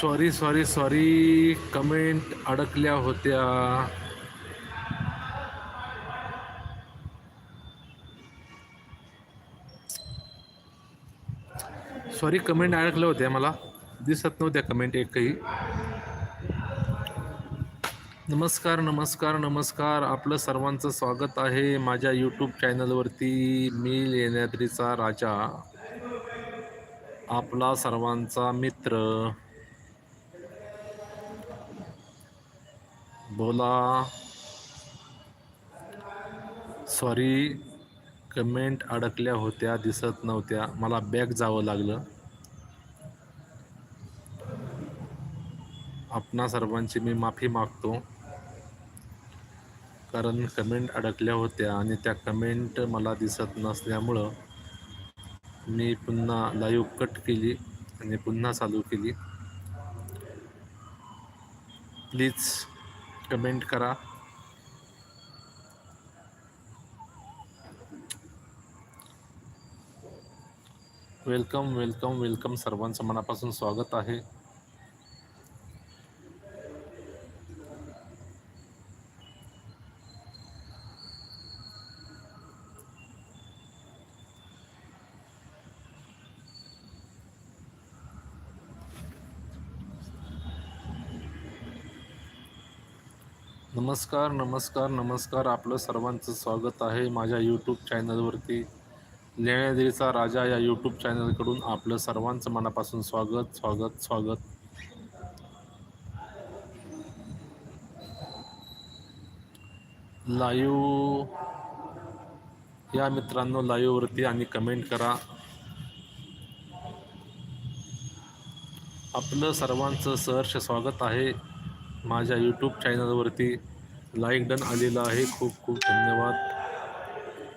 Sorry sorry sorry comment अडकल्या होत्या. Sorry comment अडकल्या होत्या मला. दिसत नव्हत्या कमेंट एकही. नमस्कार नमस्कार नमस्कार. आपलं सर्वांचं स्वागत आहे माझ्या यूट्यूब चॅनलवरती मी लेण्याद्रीचा राजा. आपला सर्वांचा मित्र. बोला. सॉरी कमेंट अडकल्या होत्या दिसत नव्हत्या. मला बॅक जावं लागलं. आपणा सर्वांची मी माफी मागतो. कारण कमेंट अडकल्या होत्या आणि त्या कमेंट मला दिसत नसल्यामुळं मी पुन्हा लाईव्ह कट केली आणि पुन्हा चालू केली. प्लीज कमेंट करा. वेलकम वेलकम वेलकम सर्वांचं मनापासून स्वागत आहे. नमस्कार नमस्कार नमस्कार. आपलं सर्वांचं स्वागत आहे माझ्या यूट्यूब चॅनलवरती लेण्याद्रीचा राजा या यूट्यूब चॅनलकडून आपलं सर्वांचं मनापासून स्वागत स्वागत स्वागत. लाईव्ह या मित्रांनो लाईव्हवरती आणि कमेंट करा. आपलं सर्वांचं सहर्ष स्वागत आहे माझ्या यूट्यूब चॅनलवरती लाईक डन आलेला आहे. खूप खूप धन्यवाद.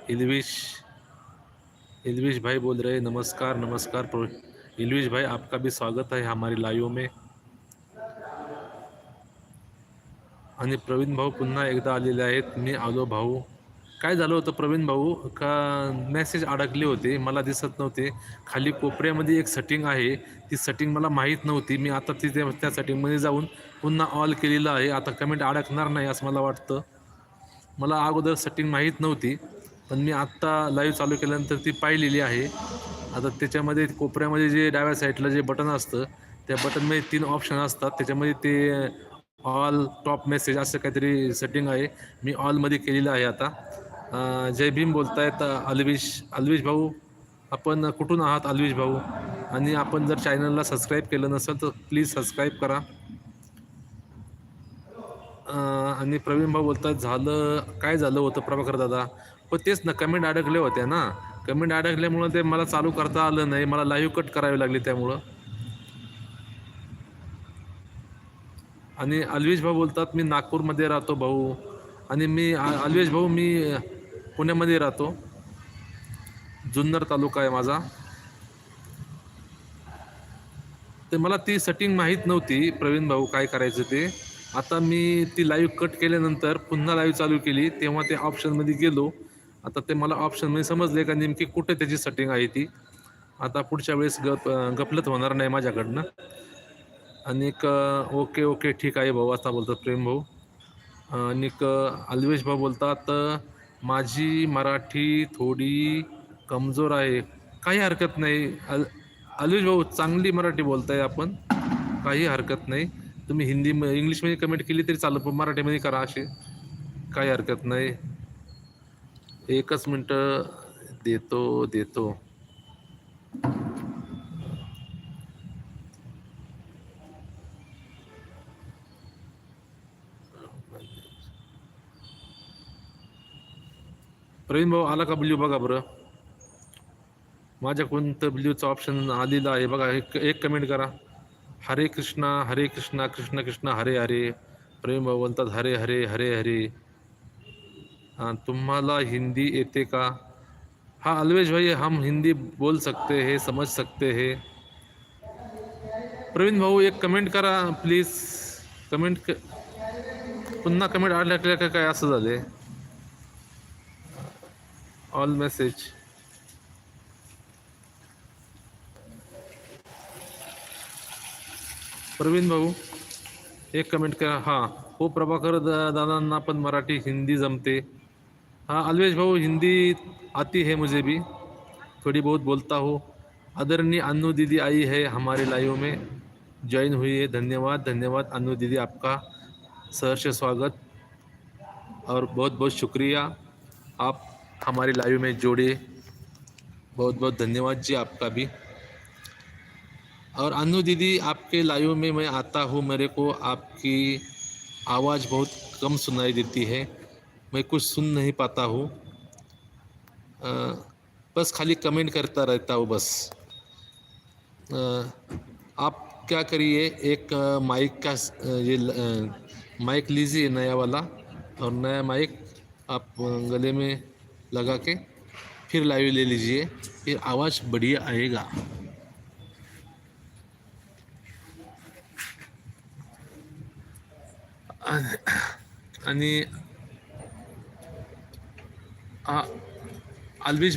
इल्विश इल्विश भाई बोल रहे नमस्कार नमस्कार. प्रो इल्विश भाई आपका भी स्वागत है हमारी लाईव्ह में. आणि प्रवीण भाऊ पुन्हा एकदा आलेले आहेत. मी आलो भाऊ. काय झालं होतं प्रवीण भाऊ? का मेसेज अडकले होते मला दिसत नव्हते. खाली कोपऱ्यामध्ये एक सेटिंग आहे. ती सेटिंग मला माहीत नव्हती. मी आता तिथे त्या सेटिंगमध्ये जाऊन पुन्हा ऑल केलेलं आहे. आता कमेंट अडकणार नाही असं मला वाटतं. मला अगोदर सेटिंग माहीत नव्हती पण मी आत्ता लाईव्ह चालू केल्यानंतर ती पाहिलेली आहे. आता त्याच्यामध्ये कोपऱ्यामध्ये जे डाव्या साईडला जे बटन असतं त्या बटनमध्ये तीन ऑप्शन असतात. त्याच्यामध्ये ते ऑल टॉप मेसेज असं काहीतरी सेटिंग आहे. मी ऑलमध्ये केलेलं आहे आता. जय भीम बोलतायत अलविश अलविश भाऊ. आपण कुठून आहात अलविश भाऊ? आणि आपण जर चॅनलला सबस्क्राईब केलं नसेल तर प्लीज सबस्क्राईब करा. आणि प्रवीण भाऊ बोलतात झालं काय झालं होतं प्रभाकर दादा? पण तेच ना कमेंट अडकले होत्या ना. कमेंट अडकल्यामुळं ते मला चालू करता आलं नाही. मला लाईव्ह कट करावी लागली त्यामुळं. आणि अलवेश भाऊ बोलतात मी नागपूरमध्ये राहतो भाऊ. आणि मी अल्वेश अलवेश भाऊ मी पुण्यामध्ये राहतो. जुन्नर तालुका आहे माझा. तर मला ती सेटिंग माहीत नव्हती प्रवीण भाऊ काय करायचं ते. आता मी ती लाईव्ह कट केल्यानंतर पुन्हा लाईव्ह चालू केली तेव्हा ते ऑप्शनमध्ये गेलो. आता ते मला ऑप्शनमध्ये समजले का नेमकी कुठे त्याची सेटिंग आहे ती. आता पुढच्या वेळेस गप गफलत होणार नाही माझ्याकडनं. आणि ओके ओके ठीक आहे भाऊ असा बोलतात प्रेम भाऊ. आणि अल्वेश भाऊ बोलतात माझी मराठी थोडी कमजोर आहे. काही हरकत नाही. अल अलवेश भाऊ चांगली मराठी बोलताय आपण. काही हरकत नाही. तुम्ही हिंदी इंग्लिशमध्ये कमेंट केली तरी चालू पण मराठीमध्ये करा असे. काही हरकत नाही. एकच मिनटं देतो देतो. प्रवीण भाऊ आला का ब्ल्यू बघा बरं. माझ्या कोणतं ब्ल्यूचं ऑप्शन आलेलं आहे बघा एक एक कमेंट करा. हरे कृष्णा हरे कृष्णा कृष्ण कृष्ण हरे हरे. प्रेम भाऊ बोलतात हरे हरे हरे हरे. तुम्हाला हिंदी येते का? हाँ अलवेश भाई हम हिंदी बोल सकते हैं समझ सकते हैं. प्रवीण भाऊ एक कमेंट करा प्लीज कमेंट क पुन्हा कमेंट आल्या का काय असं झाले ऑल मेसेज प्रवीण भाऊ, एक कमेंट करा. हाँ, हो, प्रभाकर दादांना पण मराठी, हिंदी जमते. हाँ अलवेश भाऊ, हिंदी आती है मुझे भी. थोड़ी बहुत बोलता हूँ. आदरणीय अन्नू दीदी आई है हमारे लाइव में. ज्वाइन हुई है, धन्यवाद धन्यवाद अन्नू दीदी आपका. सहर्ष स्वागत. और बहुत बहुत शुक्रिया. आप हमारे लाइव में जोड़े। बहुत बहुत धन्यवाद जी आपका भी। और अनु दीदी आपके लाइव में मैं आता हूँ मेरे को आपकी आवाज़ बहुत कम सुनाई देती है। मैं कुछ सुन नहीं पाता हूँ। बस खाली कमेंट करता रहता हूँ बस। अ, आप क्या करिए एक माइक का ये माइक लीजिए नया वाला। और नया माइक आप गले में लगा के फिर लाइव ले लीजिए। फिर आवाज़ बढ़िया आएगा। आणि हा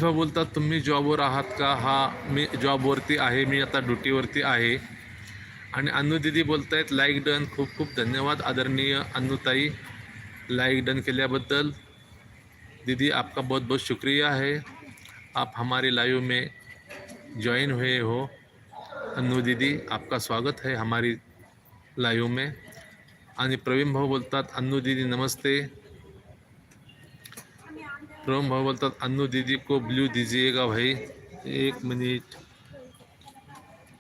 भाऊ बोलतात तुम्ही जॉबवर आहात का? हा मी जॉबवरती आहे मी आता ड्युटीवरती आहे. आणि अन्नू दीदी आहेत लाईक डन खूप खूप धन्यवाद आदरणीय अन्नूताई लाईक डन केल्याबद्दल. दीदी, आपका बहुत बहुत शुक्रिया है। आप हमारे लाइव में ज्वाइन हुए हो। अनु दीदी, आपका स्वागत है हमारी लाइव में। आणि प्रवीण भाऊ बोलतात अन्नू दीदी, नमस्ते। प्रवीण भाऊ बोलतात अन्नू दीदी को ब्लू दीजिएगा भाई। एक मिनट।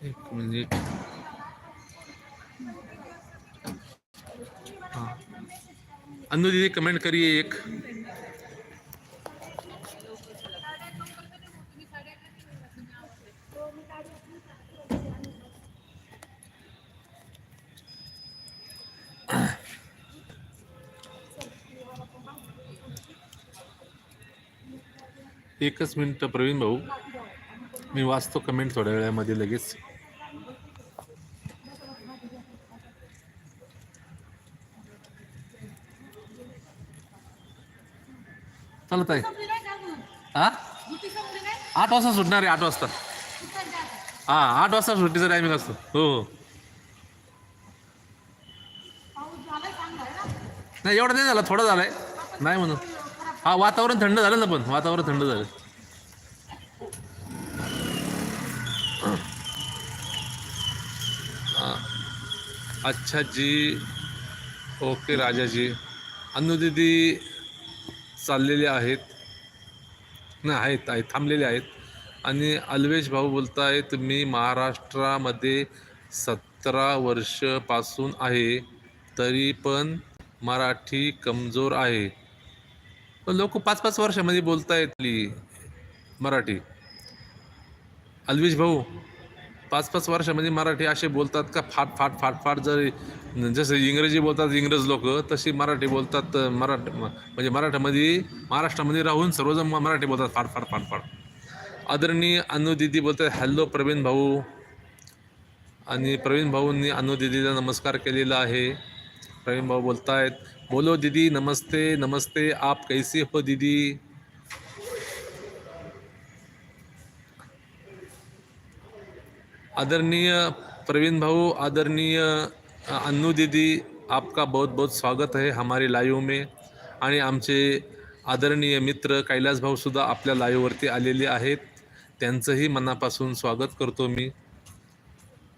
एक मिनट। हाँ। दीदी कमेंट करिए एक। एकच मिनिट प्रवीण भाऊ. मी वाचतो कमेंट थोड्या वेळामध्ये लगेच. चालत आहे हा? आठ वाजता सुटणार आहे आठ वाजता. हा आठ वाजता सुट्टीचा टायमिंग असतो. हो हो. नाही एवढं नाही झालं थोडं झालंय. नाही म्हणून. हा वातावरण थंड झालं ना पण वातावरण थंड झालं. अच्छा जी ओके राजाजी. अनुदिदी चाललेले आहेत. नाही आहेत आहेत थांबलेले आहेत. आणि अल्वेश भाऊ बोलतायत मी महाराष्ट्रामध्ये सतरा वर्षपासून आहे तरी पण मराठी कमजोर आहे. लोक पाच पाच वर्षामध्ये बोलता येतली मराठी. अल्विश भाऊ पाच पाच वर्षामध्ये मराठी असे बोलतात का? फाट फाट फाट फाट जर जसं इंग्रजी बोलतात इंग्रज लोक तशी मराठी बोलतात मराठ म्हणजे मराठामध्ये महाराष्ट्रामध्ये राहून सर्वजण म- मराठी बोलतात. फाट फाट फाट फाट. आदरणीय अनुदिदी बोलतात हॅलो प्रवीण भाऊ. आणि प्रवीण भाऊंनी अनुदिदीला नमस्कार केलेला आहे. प्रवीण भाऊ बोलतायत बोलो दीदी नमस्ते नमस्ते आप कैसे हो दीदी? आदरणीय प्रवीण भाऊ आदरणीय अन्नू दीदी आपका बहुत बहुत स्वागत है हमारे लाईव में. आणि आमचे आदरणीय मित्र कैलास भाऊ सुद्धा आपल्या लाईव्हवरती आलेले आहेत. त्यांचंही मनापासून स्वागत करतो मी.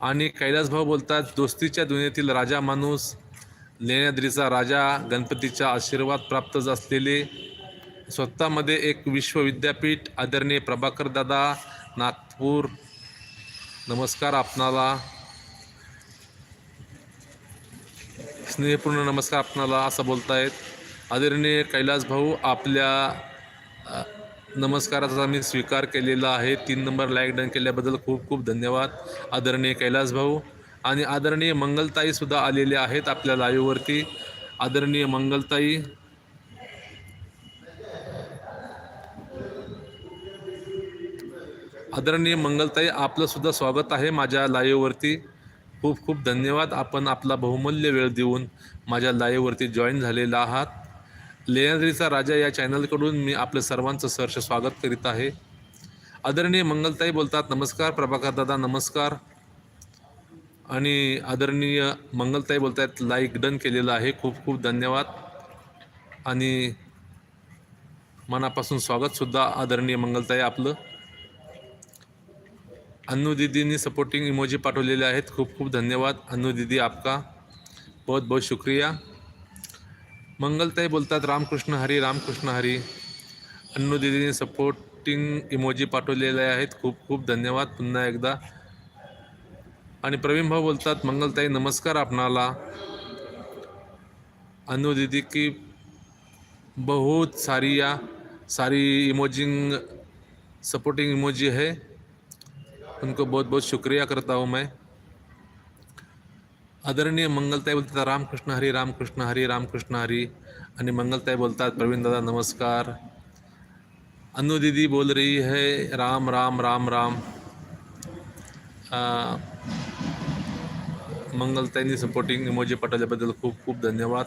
आणि कैलास भाऊ बोलतात दोस्तीच्या दुनियेतील राजा माणूस लेण्याद्रीचा राजा गणपतीचा आशीर्वाद प्राप्त असलेले स्वतःमध्ये एक विश्वविद्यापीठ आदरणीय प्रभाकर दादा नागपूर. नमस्कार आपणाला. स्नेहपूर्ण नमस्कार आपणाला असं बोलतायत. आदरणीय कैलास भाऊ आपल्या नमस्काराचा मी स्वीकार केलेला आहे. तीन नंबर लाईक डन केल्याबद्दल खूप खूप धन्यवाद. आदरणीय कैलास भाऊ आणि आदरणीय मंगलताई सुद्धा आलेले आहेत आपल्या लाईव्हवरती. आदरणीय मंगलताई. आदरणीय मंगलताई आपलं सुद्धा स्वागत आहे माझ्या लाईव्हवरती. खूप खूप धन्यवाद. आपण आपला बहुमूल्य वेळ देऊन माझ्या लाईव्हवरती जॉईन झालेला आहात. लेण्याद्रीचा राजा या चॅनलकडून मी आपलं सर्वांचं सहर्ष स्वागत करीत आहे. आदरणीय मंगलताई बोलतात नमस्कार प्रभाकर दादा नमस्कार. आणि आदरणीय मंगलताई बोलत आहेत लाईक डन केलेलं आहे. खूप खूप धन्यवाद. आणि मनापासून स्वागतसुद्धा आदरणीय मंगलताई आपलं. अन्नू दीदींनी सपोर्टिंग इमोजी पाठवलेले आहेत. खूप खूप धन्यवाद. अन्नू दीदी आपका. बहुत बहुत शुक्रिया. मंगलताई बोलतात रामकृष्ण हरी रामकृष्ण हरी. अन्नू दीदींनी सपोर्टिंग इमोजी पाठवलेले आहेत. खूप खूप धन्यवाद. पुन्हा एकदा आणि प्रवीण भाऊ बोलतात मंगलताई नमस्कार आपणाला. अनु दीदी की बहुत सारी या सारी इमोजिंग सपोर्टिंग इमोजी है। उनको बहुत बहुत शुक्रिया करता हूँ मैं। आदरणीय मंगलताई बोलतात रामकृष्ण हरी रामकृष्ण हरी रामकृष्ण हरी. आणि मंगलताई बोलतात प्रवीण दादा नमस्कार. अनु दीदी बोल रही है राम राम राम राम. आ, मंगलताईंनी सपोर्टिंग इमोजी पाठवल्याबद्दल खूप खूप धन्यवाद.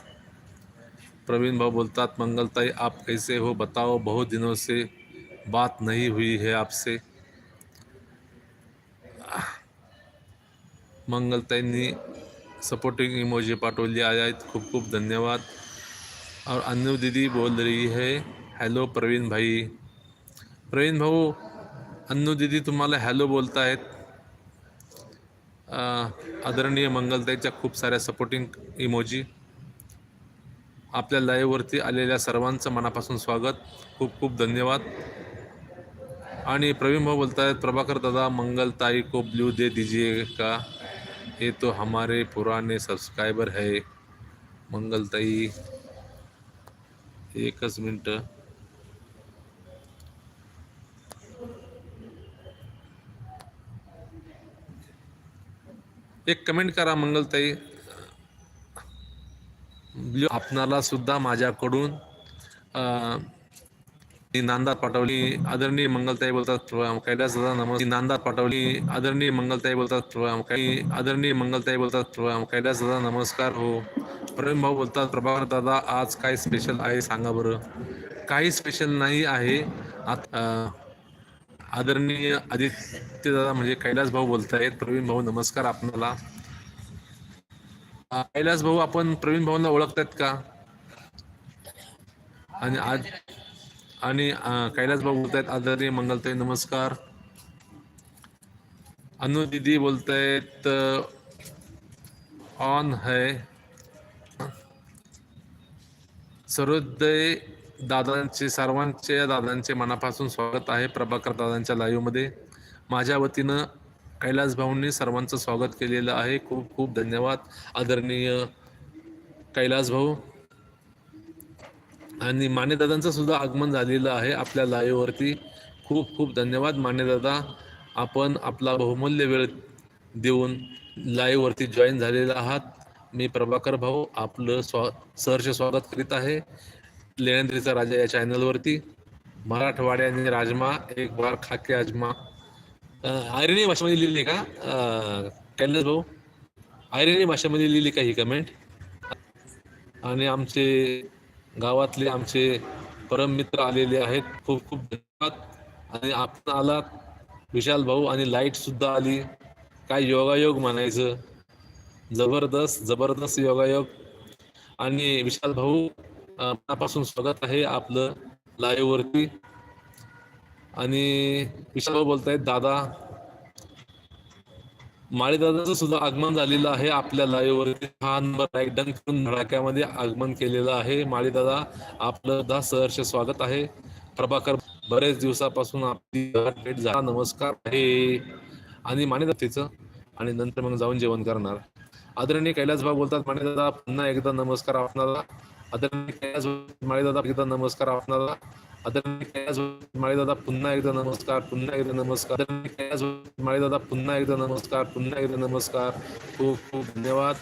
प्रवीण भाऊ बोलतात मंगलताई आप कैसे हो बताओ बहुत दिनों से बात नहीं हुई है आपसे. मंगलताईंनी सपोर्टिंग इमोजी पाठवली आहेत खूप खूप धन्यवाद. और अनु दीदी बोल रही है हॅलो प्रवीण भाई. प्रवीण भाऊ अन्नू दीदी तुम्हाला हॅलो बोलतायत अं, आदरणीय मंगलताईच्या खूप साऱ्या सपोर्टिंग इमोजी आपल्या लाईव्हवरती आलेल्या सर्वांचं मनापासून स्वागत. खूप खूप धन्यवाद. आणि प्रवीण भाऊ बोलतायत प्रभाकर दादा मंगलताई को ब्लू दे दीजिए का हे तो हमारे पुराने सब्सक्राइबर है. मंगलताई एकच मिनटं. एक कमेंट करा मंगलताई. आपणाला सुद्धा माझ्याकडून नांदा पाठवली. आदरणीय मंगलताई बोलतात कैलास दादा नमस्कार. नांदा पाठवली. आदरणीय मंगलताई बोलतात काही आदरणीय मंगलताई बोलतात कैलास दादा नमस्कार. हो. प्रेम भाऊ बोलतात प्रभाकर दादा आज काय स्पेशल आहे? सांगा बरं. काही स्पेशल नाही आहे. आता आदरणीय आदित्य दादा म्हणजे कैलास भाऊ बोलतायत. प्रवीण भाऊ नमस्कार आपणाला. कैलास भाऊ आपण प्रवीण भाऊंना ओळखतात का? आणि आज आणि कैलास भाऊ बोलतायत. आदरणीय मंगलताई नमस्कार. अनु दीदी बोलतायत ऑन है. सर्वोदय दादांचे सर्वांचे दादांचे मनापासून स्वागत आहे प्रभाकर दादांच्या लाईव्हमध्ये माझ्या वतीनं कैलास भाऊंनी सर्वांचं स्वागत केलेलं आहे. खूप खूप धन्यवाद. आदरणीय कैलास भाऊ. आणि मानेदादांचं सुद्धा आगमन झालेलं आहे आपल्या लाईव्हवरती खूप खूप धन्यवाद मानेदादा आपण आपला बहुमूल्य वेळ देऊन लाईव्हवरती जॉईन झालेला आहात. मी प्रभाकर भाऊ आपलं स्वा सहर्ष स्वागत करीत आहे. लेणंद्रीचा राजा या चॅनलवरती मराठवाड्याने राजमा एक बार खाके आजमा. आयरणी भाषेमध्ये लिहिली का? कैलास भाऊ आयरणी भाषेमध्ये लिहिली का ही कमेंट आणि आमचे गावातले आमचे परममित्र आलेले आहेत. खूप खूप धन्यवाद. आणि आपण आलात. विशाल भाऊ आणि लाइट सुद्धा आली. काय योगायोग म्हणायचं? जबरदस्त जबरदस्त योगायोग. आणि विशाल भाऊ मनापासून स्वागत आहे आपलं लाईव्ह वरती. आणि विशाल बोलतायत दादा माळीदादाचं सुद्धा आगमन झालेलं आहे आपल्या लाईव्हवरती हा नंबर लाईक डन करून धडाक्यामध्ये आगमन केलेलं आहे. माळीदादा आपलं दा सहर्ष स्वागत आहे. प्रभाकर बरेच दिवसापासून आपली भेट झाला. नमस्कार आहे. आणि मानेदातीचं आणि नंतर मग जाऊन जेवण करणार. आदरणीय कैलास भाऊ बोलतात माणेदादा पुन्हा एकदा नमस्कार आपणाला. आदरणीय कैलास माळीदादा एकदा नमस्कार आपणाला. आदरणीय कैलास माळीदादा पुन्हा एकदा नमस्कार पुन्हा एकदा नमस्कार. आदरणीय कैलास माळीदादा पुन्हा एकदा नमस्कार पुन्हा एकदा नमस्कार. खूप खूप धन्यवाद.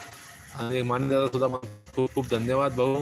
आणि मान्यदादा सुद्धा खूप खूप धन्यवाद भाऊ.